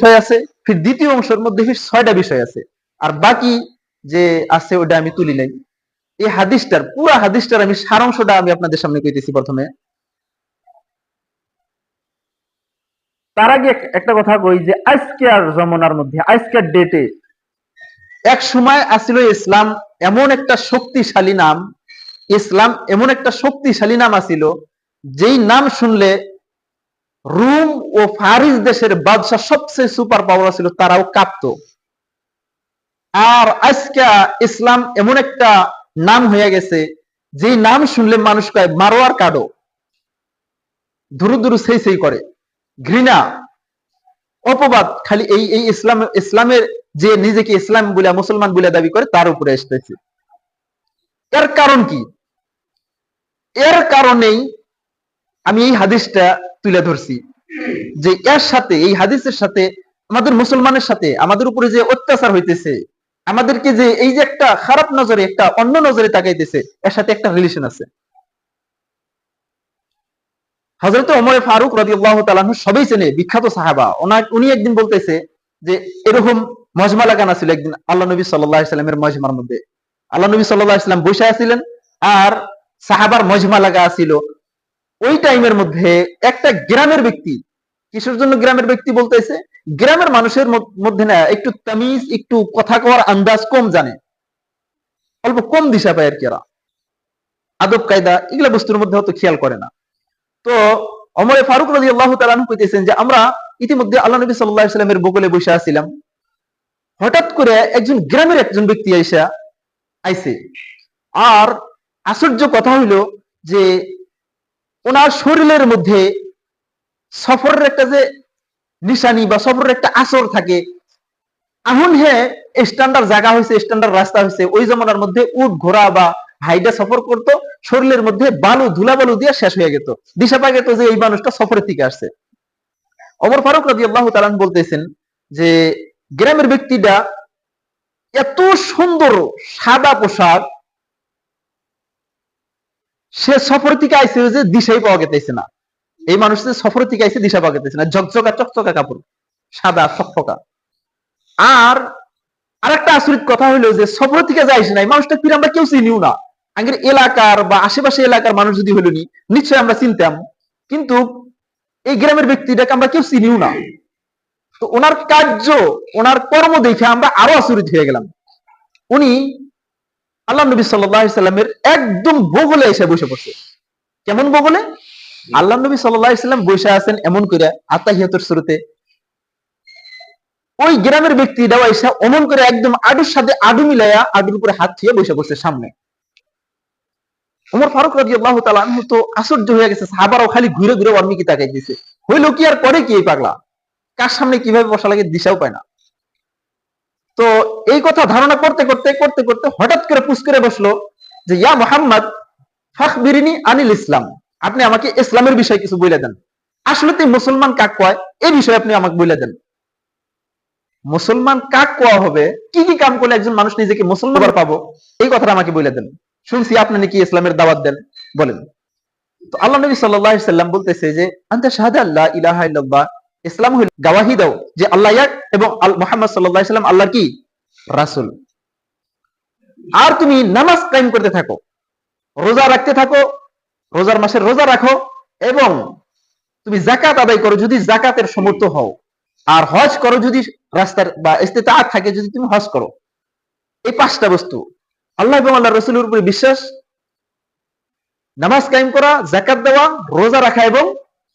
বিষয় আছে ফির দ্বিতীয় অংশের মধ্যে ফির ছয়টা বিষয় আছে। আর বাকি যে আছে ওটা আমি তুলি নাই। এই হাদিসটার পুরো হাদিসটার আমি সারাংশটা আমি আপনাদের সামনে কইতেছি প্রথমে। তার আগে একটা কথা কই যে আজকের জমানার মধ্যে আজকের ডেটে এক সময় আসিল ইসলাম এমন একটা শক্তিশালী নাম ইসলাম এমন একটা শক্তিশালী নাম আসিল যেই নাম শুনলে রুম ও ফারিস দেশের বাদশাহ সবচেয়ে সুপার পাওয়ার ছিল তারাও কাঁপতো। আর আজকে ইসলাম এমন একটা নাম হয়ে গেছে, যেই নাম শুনলে মানুষ কয়, মারোয়ার কাডো ধুরু ধুরু সেই সেই করে। ঘৃণা, অপবাদ, খালি এই এই ইসলাম, ইসলামের যে নিজেকে ইসলাম বলে মুসলমান বলে দাবি করে, তার উপরে আসতেছে এর কারণ কি? এর কারণেই আমি এই হাদিসটা তুলে ধরছি যে এর সাথে, এই হাদিসের সাথে, আমাদের মুসলমানের সাথে, আমাদের উপরে যে অত্যাচার হইতেছে, আমাদেরকে যে এই যে একটা খারাপ নজরে, একটা অন্য নজরে তাকাইতেছে, এর সাথে একটা রিলেশন আছে। হজরত ওমর ফারুক রাজি আল্লাহ সবাই চেনে, বিখ্যাত সাহাবা। উনি একদিন বলতেছে যে, এরকম মজমা লাগানো ছিল একদিন আল্লাহ নবী সাল্লাহ ইসলামের মজমার মধ্যে। আল্লাহ নবী সাল্লাহ ইসলাম বসে আছিলেন, আর সাহাবার মজমা লাগা ছিল। ওই টাইমের মধ্যে একটা গ্রামের ব্যক্তি, কিসের জন্য গ্রামের ব্যক্তি বলতেছে? গ্রামের মানুষের মধ্যে না একটু তামিজ, একটু কথা কওয়ার আন্দাজ কম জানে। অল্প কম দিশা পায় আর কি এরা। আদব, কায়দা, এগুলা বস্তুর মধ্যে হয়তো খেয়াল করে না। তো অমরে ফারুক রাজি আল্লাহ তালান কইতেছেন যে, আমরা ইতিমধ্যে আল্লাহ নবী সাল্লাহ ইসলামের বগলে বসে আছিলাম। হঠাৎ করে একজন গ্রামের একজন ব্যক্তি আইসা, আইসে। আর আশ্চর্য কথা হইল যে ওনার শরীরের মধ্যে সফরের একটা যে নিশানি বা সফরের একটা আসর থাকে এখন হে স্ট্যান্ডার্ড জায়গা হয়েছে স্ট্যান্ডার্ড রাস্তা হয়েছে ওই জমানার মধ্যে উট, ঘোড়া বা হাইডা সফর করতো, শরীরের মধ্যে বালু ধুলা বালু দিয়ে শেষ হয়ে যেত দিশা পাই যেত যে এই মানুষটা সফরের থেকে আসছে। অমর ফারুক রাজি আল্লাহ তালান বলতেছেন যে, গ্রামের ব্যক্তিটা এত সুন্দর সাদা পোশাক সে সফর থেকে আইসে যে দিশাই পাওয়া গেতেছে না। এই মানুষ যে সফর থেকে আইসে দিশা পাওয়া গেতেছে না। ঝকঝকা, চকচকা কাপড়। সাদা সকফকা আর আরেকটা আচরিত কথা হইল যে সফর থেকে যাইস নাই, মানুষটা ফিরে আমরা কেউ চিনিও না। আগের এলাকার বা আশেপাশে এলাকার মানুষ যদি হলো নি নিশ্চয় আমরা চিনতাম। কিন্তু এই গ্রামের ব্যক্তিটাকে আমরা কেউ চিনিও না। তো ওনার কার্য, ওনার কর্ম দেখে আমরা আরও আচরিত হয়ে গেলাম। উনি আল্লাহ নবী সাল্লামের একদম বগলে এসে বসে পড়ছে। কেমন বগলে? আল্লাহ নবী সাল্লাম বসে আছেন এমন করে আত্মাহিয়াতর শুরুতে ওই গ্রামের ব্যক্তিটাও এসে অমন করে একদম আডুর সাথে আডু মিলাইয়া আডুর উপরে হাত থিয়ে বসে পড়ছে সামনে। উমর ফারুক রাজি আল্লাহ তালাহ তো আশ্চর্য হয়ে গেছে সাহাবারাও খালি ঘুরে ঘুরে অর্মিকি তাকাই দিছে হইল কি আর করে কি এই পাগলা? কার সামনে কীভাবে বসা লাগে দিশাও পায় না। তো এই কথা ধারণা করতে করতে করতে করতে হঠাৎ করে করে বসল যে ইয়া মোহাম্মদ ফাখবিরিনি আনিল ইসলাম। আপনি আমাকে ইসলামের বিষয়ে কিছু বলে দেন। আসলে তো মুসলমান কাক কয়? এই বিষয়ে আপনি আমাকে বলে দেন। মুসলমান কাক কোয়া হবে? কি কি কাম করলে একজন মানুষ নিজেকে মুসলমান পাবো? এই কথাটা আমাকে বলে দেন। শুনছি আপনি নাকি ইসলামের দাওয়াত দেন বলেন। তো আল্লাহ নবী সাল্লাম বলতেছে যে আন্তা শাহাদা আল্লাহ ইলাহা ইল্লাল্লাহ। ইসলাম হইল গাওয়াহি দাও, যে আল্লাহ এক এবং মোহাম্মদ আলাইহি সাল্লাম আল্লাহর কি? রাসূল। আর তুমি নামাজ কায়েম করতে থাকো, রোজা রাখতে থাকো, রোজার মাসের রোজা রাখো এবং তুমি জাকাত আদায় করো যদি জাকাতের সমর্থ হও। আর হজ করো যদি রাস্তার বা ইস্তেতাআত থাকে যদি তুমি হজ করো। এই পাঁচটা বস্তু। আল্লাহ এবং আল্লাহ রসুলের উপরে বিশ্বাস। নামাজ কায়েম করা জাকাত দেওয়া, রোজা রাখা এবং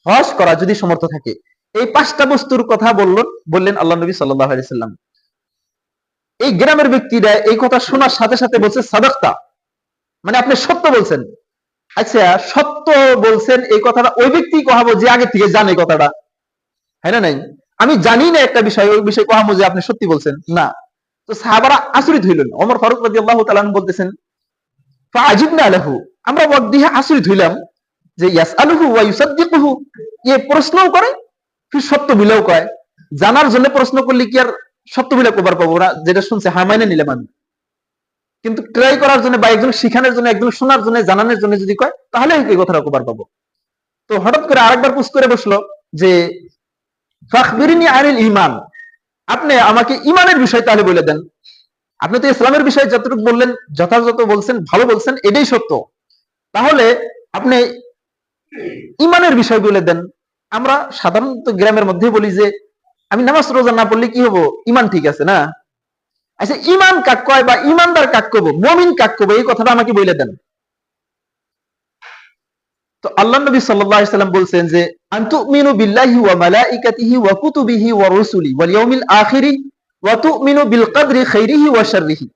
হজ করা যদি সমর্থ থাকে। এই পাঁচটা বস্তুর কথা বললেন বললেন আল্লাহ নবী সাল্লাম। এই গ্রামের ব্যক্তিরা এই কথা শোনার সাথে সাথে বলছে সাদকতা মানে আপনি সত্য বলছেন। আচ্ছা সত্য বলছেন এই কথাটা, ওই ব্যক্তি কহাবো যে আগে থেকে জানে কথাটা। হ্যাঁ না নাই? আমি জানি না একটা বিষয়, ওই বিষয়ে কহাবো যে আপনি সত্যি বলছেন? না। তো সাহাবারা আচরিত হইলেন। অমর ফারুক রাজি আল্লাহ তালান বলতেছেন আজিবনা আলাহু। আমরা মধ্যে আচরিত হইলাম যে ইয়াস আলহু এ প্রশ্নও করে ফির সত্য বিলেও কয়? জানার জন্য প্রশ্ন করলে কি আর সত্য বিলে কবার পাবো না? যেটা শুনছে হ্যাঁ মাইনে নিলাম আমি কিন্তু ট্রাই করার জন্য বা একজন শিখানোর জন্য একজন শোনার জন্য জানানোর জন্য যদি কয়, তাহলে এই কথাটা কবার পাবো। তো হঠাৎ করে আরেকবার পুষ করে বসল যে, ফাখবিরিনি আনিল ইমান আপনি আমাকে ইমানের বিষয় তাহলে বলে দেন। আপনি তো ইসলামের বিষয়ে যতটুকু বললেন, যথাযথ বলছেন, ভালো বলছেন, এটাই সত্য। তাহলে আপনি ইমানের বিষয় বলে দেন। আমরা সাধারণত গ্রামের মধ্যে বলি যে, আমি নামাজ রোজা না পড়লে কি হব? ইমান ঠিক আছে না? আচ্ছা ইমান কাক কয় বা ইমানদার কাক কব মমিন কাক কব এই কথাটা আমাকে বলে দেন। তো আল্লাহ নবী সাল্লাম বলছেন যে বিল্লাহি ওয়া মালাইকাতিহি ওয়া কুতুবিহি ওয়া ওয়াল ইয়াউমিল আখিরি ওয়া তুমিনু বিল কদরি খাইরিহি ওয়া শাররিহি।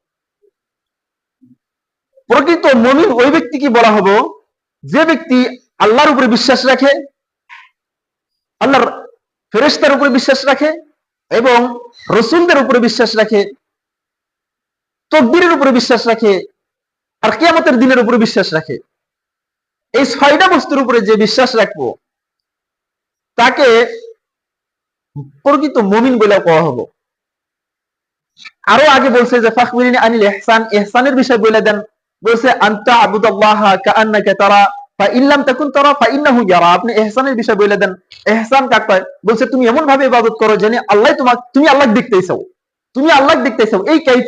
প্রকৃত মুমিন ওই ব্যক্তিকে বলা হলো যে ব্যক্তি আল্লাহর উপরে বিশ্বাস রাখে আল্লাহর ফেরেশতার উপরে বিশ্বাস রাখে এবং রসুলদের উপরে বিশ্বাস রাখে, তকদিরের উপরে বিশ্বাস রাখে আর কিয়ামতের দিনের উপরে বিশ্বাস রাখে। এই ছয়টা বস্তুর উপরে যে বিশ্বাস রাখব, তাকে প্রকৃত মমিন বলে কোয়া হব। আরও আগে বলছে যে, ফাখবিরিন আনিল ইহসান, ইহসানের বিষয় বলে দেন, বলছে, আন্তা আবুদাল্লাহ কাআন্নাকা তারা বিষয় আল্লাহ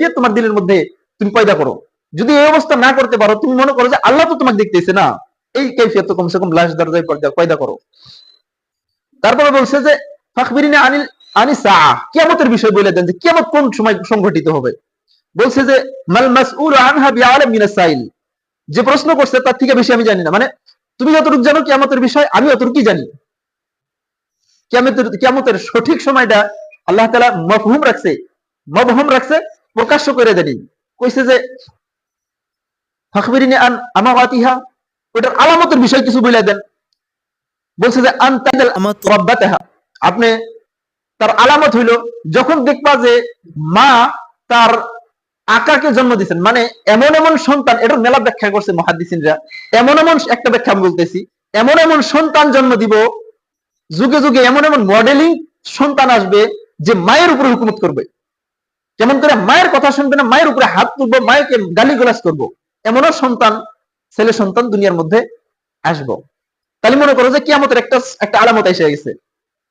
তোমার দিলের মধ্যে তুমি পয়দা করো। যদি এই অবস্থা না করতে পারো, তুমি মনে করো যে আল্লাহ তো তোমাকে দেখতেছে না। এই কাইফিয়ত তো কমসে কম লাশ দরজায় পয়দা- করো। তারপরে বলছে যে, ফাখবিরিনে আনিল আনি কিয়ামতের বিষয় বলে দেন যে, কিয়ামত কোন সময় সংঘটিত হবে? বলছে যে, মাল মাসউল আনহা বিআলাম মিনাস যে প্রশ্ন করছে, তার থেকে বেশি আমি জানি না। মানে তুমি যতটুকু জানো কিয়ামতের বিষয় আমি অতটুকুই জানি। কিয়ামতের কিয়ামতের সঠিক সময়টা আল্লাহ তাআলা মফহুম রাখছে মবহুম রাখছে প্রকাশ্য করে দেনি কইছে যে ফাখবিরিনে আন আমাওয়াতিহা ওটার আলামতের বিষয় কিছু বলে দেন। বলছে যে আনতাল আমাত- রব্বাতাহা আপনি তার আলামত হইল যখন দেখবা যে মা তার আকাকে জন্ম দিচ্ছেন মানে এমন এমন সন্তান, এটার মেলা ব্যাখ্যা করছে মহাদিসিনরা। এমন এমন একটা ব্যাখ্যা আমি বলতেছি, এমন এমন সন্তান জন্ম দিব, যুগে যুগে এমন এমন মডেলিং সন্তান আসবে যে মায়ের উপরে হুকুমত করবে। যেমন করে মায়ের কথা শুনবে না, মায়ের উপরে হাত তুলবো মায়েরকে গালি গোলাস করব, এমনও সন্তান, ছেলে সন্তান দুনিয়ার মধ্যে আসব। তাহলে মনে করো যে কিয়ামতের একটা একটা আলামত এসে গেছে।